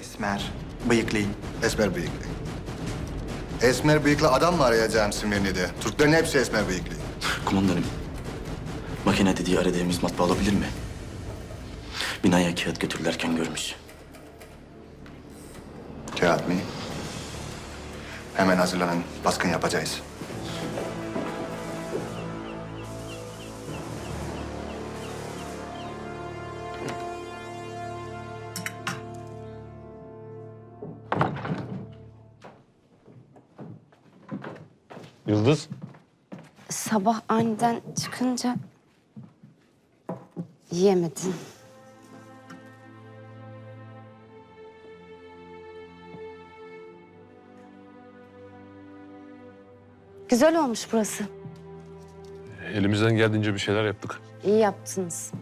Esmer, bıyıklı. Esmer bıyıklı. Esmer bıyıklı adam mı arayacağım Simirni'de? Türklerin hepsi esmer bıyıklı. Kumandanım, makine dediği aradığımız matbaa olabilir mi? Binaya kağıt götürürlerken görmüş. Kağıt mı? Hemen hazırlanın. Baskın yapacağız. Yıldız. Sabah aniden çıkınca yiyemedin. Güzel olmuş burası. Elimizden geldiğince bir şeyler yaptık. İyi yaptınız.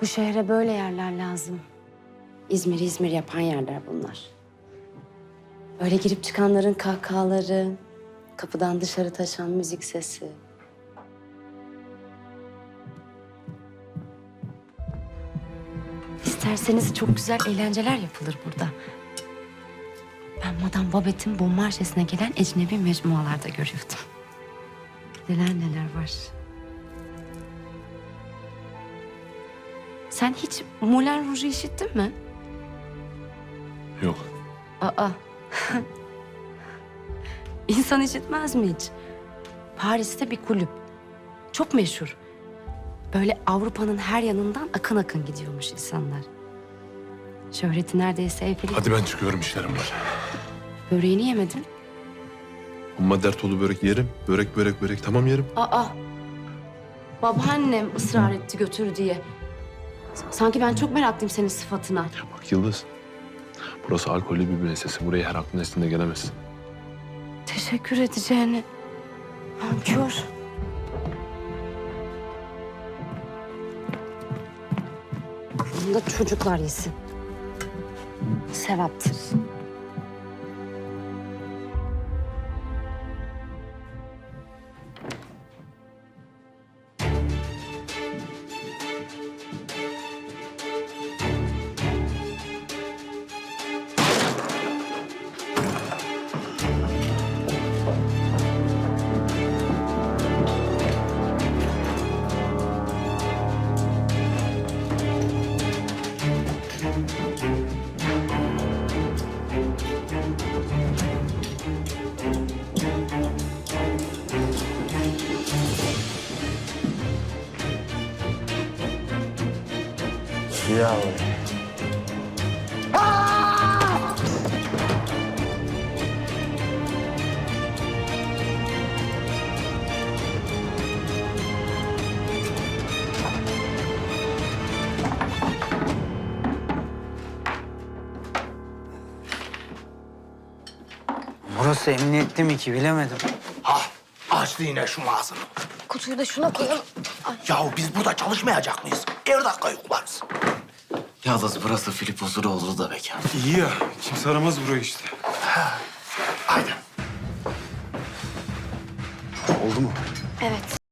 Bu şehre böyle yerler lazım. İzmir İzmir yapan yerler bunlar. Böyle girip çıkanların kahkahaları, kapıdan dışarı taşan müzik sesi. İsterseniz çok güzel eğlenceler yapılır burada. Ben Madame Babette'in Bon Marche'sine gelen ecnebi mecmualarda görüyordum. Neler neler var. Sen hiç Moulin Rouge'u işittin mi? Yok. Aa. İnsan işitmez mi hiç? Paris'te bir kulüp. Çok meşhur. Böyle Avrupa'nın her yanından akın akın gidiyormuş insanlar. Şöhreti neredeyse evlilik. Hadi ben çıkıyorum işlerim var. Böreğini yemedin. Ama dert oldu börek yerim. Börek börek börek tamam yerim. Aa. Babaannem ısrar etti götür diye. Sanki ben çok meraklıyım senin sıfatına. Bak Yıldız. Burası alkollü bir müessese. Buraya her aklın esninde gelemezsin. Teşekkür edeceğini. Nankör. Bunu da çocuklar yesin. Sevaptır. Burası emniyette mi ki bilemedim. Ha, açtı yine şu ağzını. Kutuyu da şuna koyalım. Yahu biz burada çalışmayacak mıyız? Her dakika yoklarız. Yalnız burası Filip Huzuroğlu da bekar. İyi ya. Kimse aramaz burayı işte. Haydi. Oldu mu? Evet.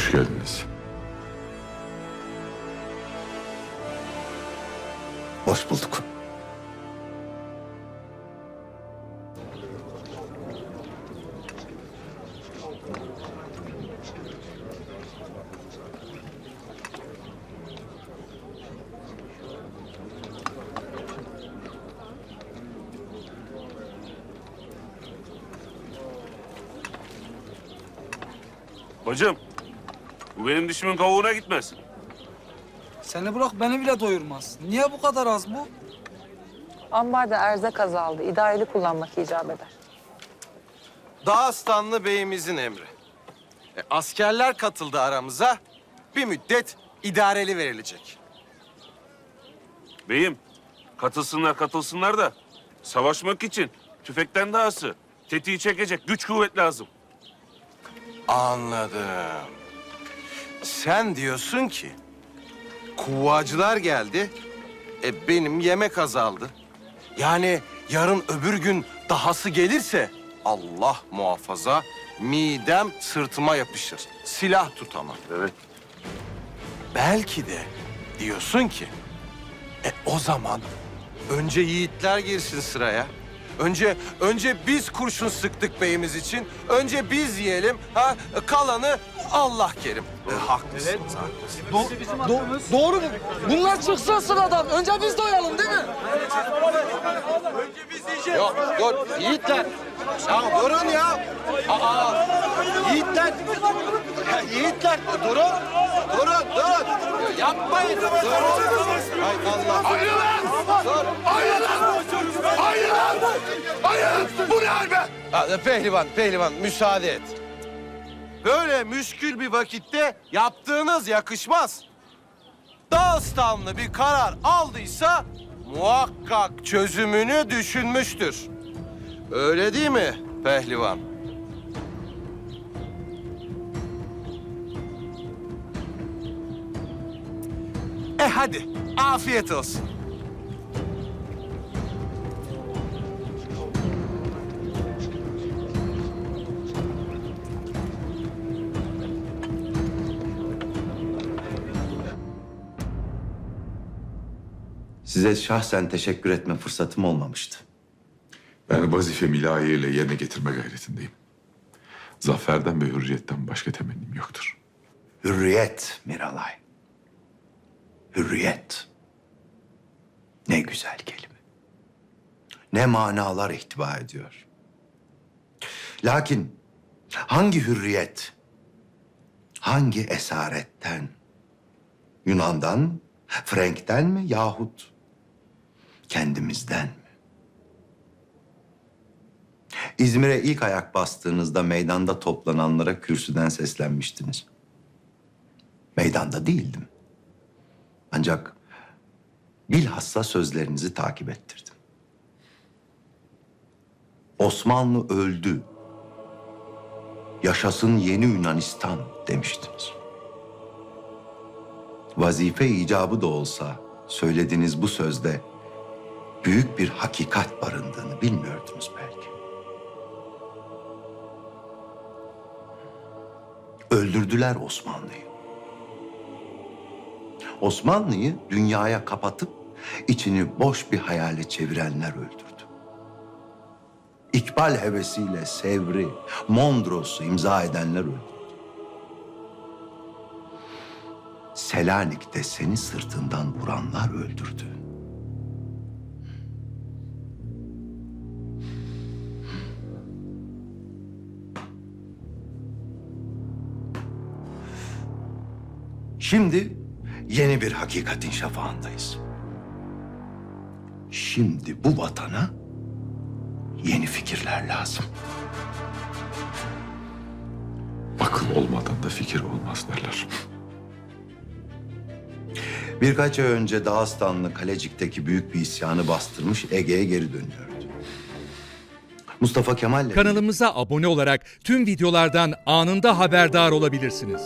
Hoş geldiniz. Hoş bulduk. Bacım, bu benim dişimin kavuğuna gitmez. Seni bırak beni bile doyurmaz. Niye bu kadar az bu? Ambarda erzak azaldı. İdareli kullanmak icap eder. Dağıstanlı Bey'imizin emri. E, askerler katıldı aramıza. Bir müddet idareli verilecek. Beyim, katılsınlar katılsınlar da savaşmak için tüfekten dahası tetiği çekecek güç kuvvet lazım. Anladım. Sen diyorsun ki kuvvacılar geldi. E benim yemek azaldı. Yani yarın öbür gün dahası gelirse Allah muhafaza midem sırtıma yapışır. Silah tutamam. Evet. Belki de diyorsun ki e o zaman önce yiğitler girsin sıraya. Önce önce biz kurşun sıktık beyimiz için. Önce biz yiyelim. Ha kalanı Allah kerim. E, haklısınız, haklısınız. doğru mu? Bunlar çıksın sıradan. Önce biz doyalım değil mi? Yok dur yiğitler. Ya durun ya. Aa, yiğitler. Ya, yiğitler durun. Durun durun. Yapmayın. Durun. Hay Allah. Dur. Ha, Pehlivan, pehlivan müsaade et. Böyle müşkül bir vakitte yaptığınız yakışmaz. Dağıstanlı bir karar aldıysa muhakkak çözümünü düşünmüştür. Öyle değil mi pehlivan? E hadi afiyet olsun. Size şahsen teşekkür etme fırsatım olmamıştı. Ben vazifemi layığıyla yerine getirme gayretindeyim. Zaferden ve hürriyetten başka temennim yoktur. Hürriyet Miralay. Hürriyet. Ne güzel kelime. Ne manalar ihtiva ediyor. Lakin hangi hürriyet, hangi esaretten? Yunan'dan, Frank'ten mi yahut kendimizden mi? İzmir'e ilk ayak bastığınızda meydanda toplananlara kürsüden seslenmiştiniz. Meydanda değildim. Ancak bilhassa sözlerinizi takip ettirdim. Osmanlı öldü. Yaşasın yeni Yunanistan demiştiniz. Vazife icabı da olsa söylediğiniz bu sözde büyük bir hakikat barındığını bilmiyordunuz belki. Öldürdüler Osmanlı'yı. Osmanlı'yı dünyaya kapatıp içini boş bir hayale çevirenler öldürdü. İkbal hevesiyle Sevri, Mondros'u imza edenler öldürdü. Selanik'te seni sırtından vuranlar öldürdü. Şimdi yeni bir hakikatin şafağındayız. Şimdi bu vatana yeni fikirler lazım. Akıl olmadan da fikir olmaz derler. Birkaç ay önce Dağıstanlı Kalecik'teki büyük bir isyanı bastırmış Ege'ye geri dönüyordu. Mustafa Kemal'le... Kanalımıza abone olarak tüm videolardan anında haberdar olabilirsiniz.